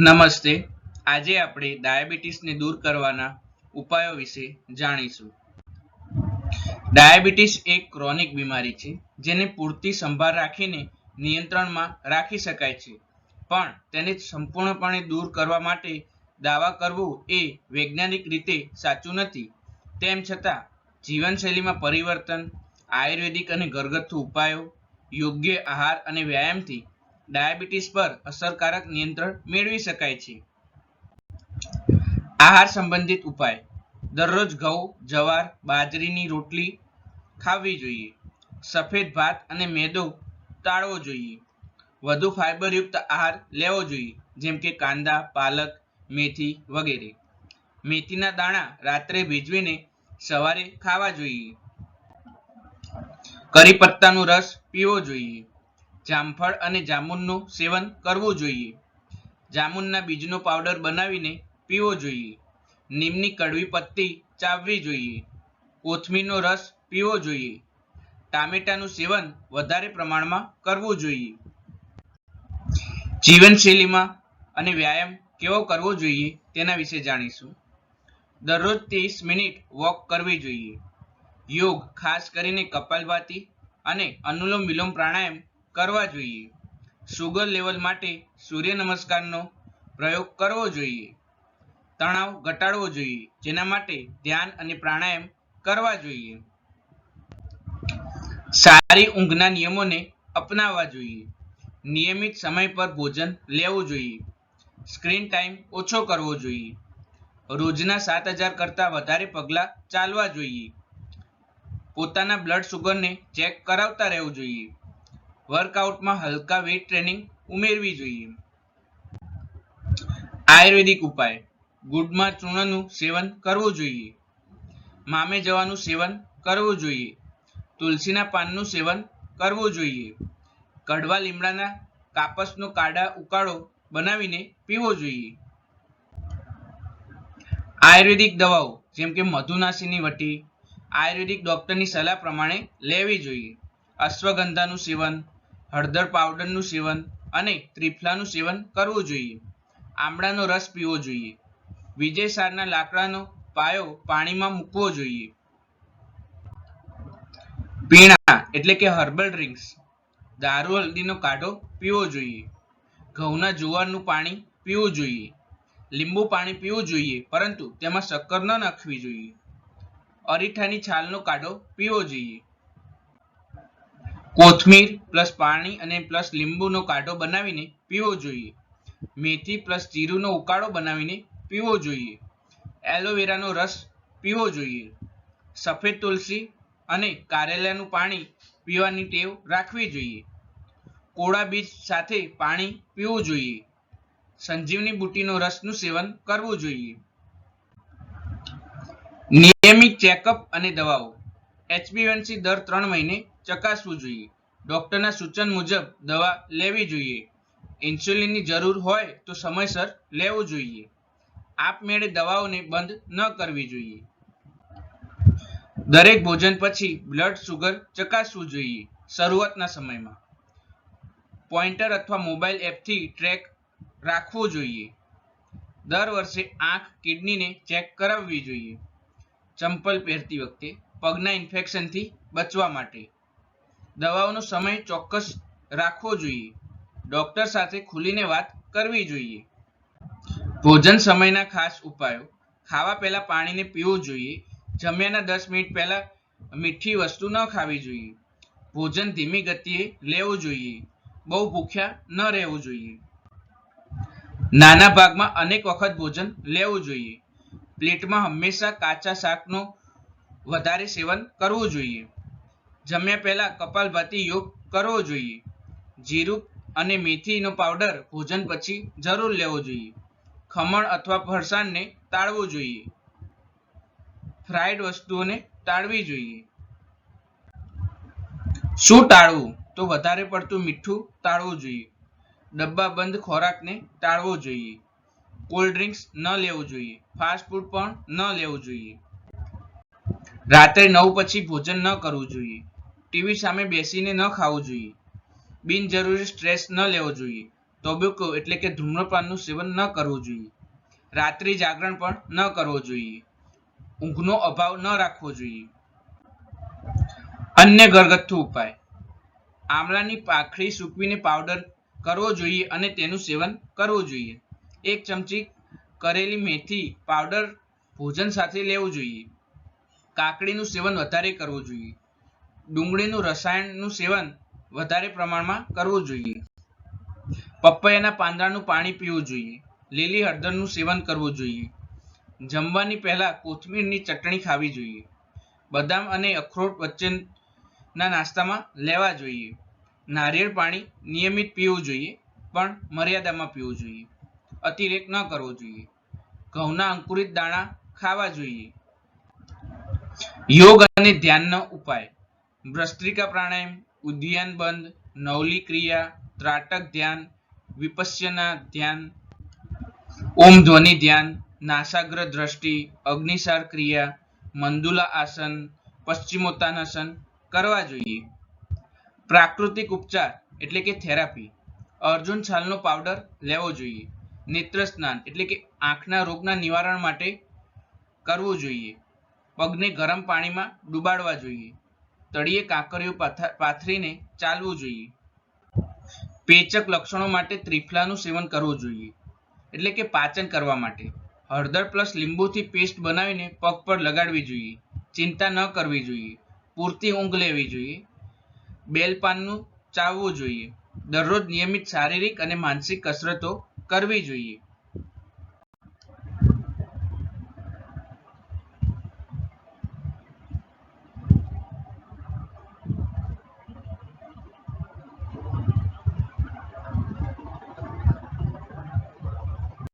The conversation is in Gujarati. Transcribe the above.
નમસ્તે. આજે આપણે ડાયાબિટીસને દૂર કરવાના ઉપાયો વિશે જાણીશું. ડાયાબિટીસ એક ક્રોનિક બીમારી છે, જેને પૂરતી સંભાળ રાખીને નિયંત્રણમાં રાખી શકાય છે. પણ તેને સંપૂર્ણપણે દૂર કરવા માટે દાવા કરવો એ વૈજ્ઞાનિક રીતે સાચું નથી. તેમ છતાં, જીવનશૈલીમાં પરિવર્તન, આયુર્વેદિક અને ઘરગથ્થુ ઉપાયો, યોગ્ય આહાર અને વ્યાયામથી ડાયાબિટીસ પર અસરકારક નિયંત્રણ મેળવી શકાય છે. આહાર સંબંધિત ઉપાય. દરરોજ ઘઉં, જવાર, બાજરીની રોટલી ખાવી જોઈએ. સફેદ ભાત અને મેદો ટાળવો જોઈએ. વધુ ફાઇબરયુક્ત આહાર લેવો જોઈએ, જેમ કે કાંદા, પાલક, મેથી વગેરે. મેથીના દાણા રાત્રે ભીજવીને સવારે ખાવા જોઈએ. કરી પત્તાનો રસ પીવો જોઈએ. જામફળ અને જામુનનું સેવન કરવું જોઈએ. જામુનના બીજનો પાવડર બનાવીને પીવો જોઈએ. નીમની કડવી પત્તી ચાવવી જોઈએ. કોથમીરનો રસ પીવો જોઈએ. ટામેટાનું સેવન વધારે પ્રમાણમાં કરવું જોઈએ. જીવનશૈલીમાં અને વ્યાયામ કેવો કરવો જોઈએ તેના વિશે જાણીશું. દરરોજ ત્રીસ મિનિટ વોક કરવી જોઈએ. યોગ ખાસ કરીને કપાલભાતી અને અનુલોમ વિલોમ પ્રાણાયામ કરવા જોઈએ. શુગર લેવલ માટે સૂર્ય નમસ્કારનો પ્રયોગ કરવો જોઈએ. તણાવ ઘટાડવો જોઈએ, જેના માટે ધ્યાન અને પ્રાણાયામ કરવા જોઈએ. સારી ઊંઘના નિયમોને અપનાવવા જોઈએ. નિયમિત સમય પર ભોજન લેવું જોઈએ. સ્ક્રીન ટાઈમ ઓછો કરવો જોઈએ. રોજના સાત હજાર કરતાં વધારે પગલાં ચાલવા જોઈએ. પોતાના બ્લડ શુગરને ચેક કરાવતા રહેવું જોઈએ. વર્કઆઉટમાં હલકા વેઇટ ટ્રેનિંગ ઉમેરવી જોઈએ. આયુર્વેદિક ઉપાય. ગુડમાં ચૂર્ણનું સેવન કરવું જોઈએ. મામે જવાનું સેવન કરવું જોઈએ. તુલસીના પાનનું સેવન કરવું જોઈએ. કડવા લીમડાના કાપસનો કાઢા ઉકાળો બનાવીને પીવો જોઈએ. આયુર્વેદિક દવાઓ, જેમ કે મધુનાશીની વટી, આયુર્વેદિક ડોક્ટરની સલાહ પ્રમાણે લેવી જોઈએ. અશ્વગંધાનું સેવન હળદર પાવડરનું સેવન અને ત્રિફલાનું સેવન કરવું જોઈએ. આમળાનો રસ પીવો જોઈએ. વિજયસારના લાકડાનો પાયો પાણીમાં મૂકવો જોઈએ. પીણા એટલે કે હર્બલ ડ્રિંક્સ દારૂ, હલ્દીનો કાઢો પીવો જોઈએ. ઘઉંના જુવારનું પાણી પીવું જોઈએ. લીંબુ પાણી પીવું જોઈએ, પરંતુ તેમાં શક્કર ન નાખવી જોઈએ. અરીઠાની છાલનો કાઢો પીવો જોઈએ. કોથમીર પ્લસ પાણી અને પ્લસ લીંબુનો કાઢો બનાવીને પીવો જોઈએ. મેથી પ્લસ જીરુંનો ઉકાળો બનાવીને પીવો જોઈએ. એલોવેરાનો રસ પીવો જોઈએ. સફેદ તુલસી અને કારેલાનું પાણી પીવાની ટેવ રાખવી જોઈએ. કોળા બીજ સાથે પાણી પીવું જોઈએ. સંજીવની બુટીનો રસનું સેવન કરવું જોઈએ. નિયમિત ચેકઅપ અને દવાઓ. એચબીવનસી દર ત્રણ મહિને ચકાસવું જોઈએ. ડોક્ટરના સૂચન મુજબ દવા લેવી જોઈએ. ઇન્સ્યુલિનની જરૂર હોય તો સમયસર લેવું જોઈએ. આપમેળે દવાઓને બંધ ન કરવી જોઈએ. દરેક ભોજન પછી બ્લડ શુગર ચકાસવું જોઈએ શરૂઆતના સમયમાં. પોઇન્ટર અથવા મોબાઈલ એપથી ટ્રેક રાખવું જોઈએ. દર વર્ષે આંખ, કિડનીને ચેક કરાવવી જોઈએ. ચંપલ પહેરતી વખતે પગના ઇન્ફેક્શનથી બચવા માટે. દવાઓનો સમય ચોક્કસ રાખવો જોઈએ. ડોક્ટર સાથે ખુલીને વાત કરવી જોઈએ. ભોજન સમયના ખાસ ઉપાયો. ખાવા પહેલાં પાણીને પીવું જોઈએ. જમ્યાના દસ મિનિટ પહેલાં મીઠી વસ્તુ ન ખાવી જોઈએ. ભોજન ધીમી ગતિએ લેવું જોઈએ. બહુ ભૂખ્યા ન રહેવું જોઈએ. નાના ભાગમાં અનેક વખત ભોજન લેવું જોઈએ. પ્લેટમાં હંમેશા કાચા શાકનું વધારે સેવન કરવું જોઈએ. જમ્યા પહેલા કપાલભાતી યોગ કરવો જોઈએ. જીરું અને મેથીનો પાવડર ભોજન પછી જરૂર લેવો જોઈએ. ખમણ અથવા ફરસાણને ટાળવું જોઈએ. ફ્રાઈડ વસ્તુઓને ટાળવી જોઈએ. શું ટાળવું તો વધારે પડતું મીઠું ટાળવું જોઈએ. ડબ્બા બંધ ખોરાકને ટાળવો જોઈએ. કોલ્ડ ડ્રિંક્સ ન લેવું જોઈએ. ફાસ્ટ ફૂડ પણ ન લેવું જોઈએ. રાત્રે નવ પછી ભોજન ન કરવું જોઈએ. ટીવી સામે બેસીને ન ખાવું જોઈએ. બિનજરૂરી સ્ટ્રેસ ન લેવો જોઈએ. ટોબેકો એટલે કે ધૂમ્રપાનનું સેવન ન કરવું જોઈએ. રાત્રિ જાગરણ પણ ન કરવો જોઈએ. ઊંઘનો અભાવ ન રાખવો જોઈએ. અન્ય ઘરગથ્થુ ઉપાય. આમળાની પાંખડી સૂકવીને પાવડર કરવો જોઈએ અને તેનું સેવન કરવું જોઈએ. એક ચમચી કરેલી મેથી પાવડર ભોજન સાથે લેવું જોઈએ. કાકડીનું સેવન વધારે કરવું જોઈએ. ડુંગળીનું રસાયણનું સેવન વધારે પ્રમાણમાં કરવું જોઈએ. પપૈયાના પાંદડાનું પાણી પીવું જોઈએ. લીલી હળદરનું સેવન કરવું જોઈએ. જમવાની પહેલા કોથમીરની ચટણી ખાવી જોઈએ. બદામ અને અખરોટ વચ્ચેના નાસ્તામાં લેવા જોઈએ. નારિયેળ પાણી નિયમિત પીવું જોઈએ, પણ મર્યાદામાં પીવું જોઈએ. અતિરેક ન કરવો જોઈએ. ઘઉંના અંકુરિત દાણા ખાવા જોઈએ. યોગ અને ધ્યાનનો ઉપાય. ભ્રસ્ત્રિકા પ્રાણાયામ, ઉદ્યાન બંધ, નવલી ક્રિયા, ત્રાટક ધ્યાન વિપસ્યના ધ્યાન, ઓમ ધ્વનિ ધ્યાન, નાસાગ્ર દ્રષ્ટિ, અગ્નિસાર ક્રિયા, મંદુલા આસન પશ્ચિમોત્તાનાસન કરવા જોઈએ. પ્રાકૃતિક ઉપચાર એટલે કે થેરાપી. અર્જુન છાલનો પાવડર લેવો જોઈએ. નેત્ર સ્નાન એટલે કે આંખના રોગના નિવારણ માટે કરવું જોઈએ. પગને ગરમ પાણીમાં ડુબાડવા જોઈએ. તળિયે કાકરીઓ પાથા- પાથરીને ચાલવું જોઈએ. પેચક લક્ષણો માટે ત્રિફલાનું સેવન કરવું જોઈએ. એટલે કે પાચન કરવા માટે. હળદર પ્લસ લીંબુથી પેસ્ટ બનાવીને પગ પર લગાડવી જોઈએ. ચિંતા ન કરવી જોઈએ. પૂરતી ઊંઘ લેવી જોઈએ. બેલપાનનું ચાવવું જોઈએ. દરરોજ નિયમિત શારીરિક અને માનસિક કસરતો કરવી જોઈએ.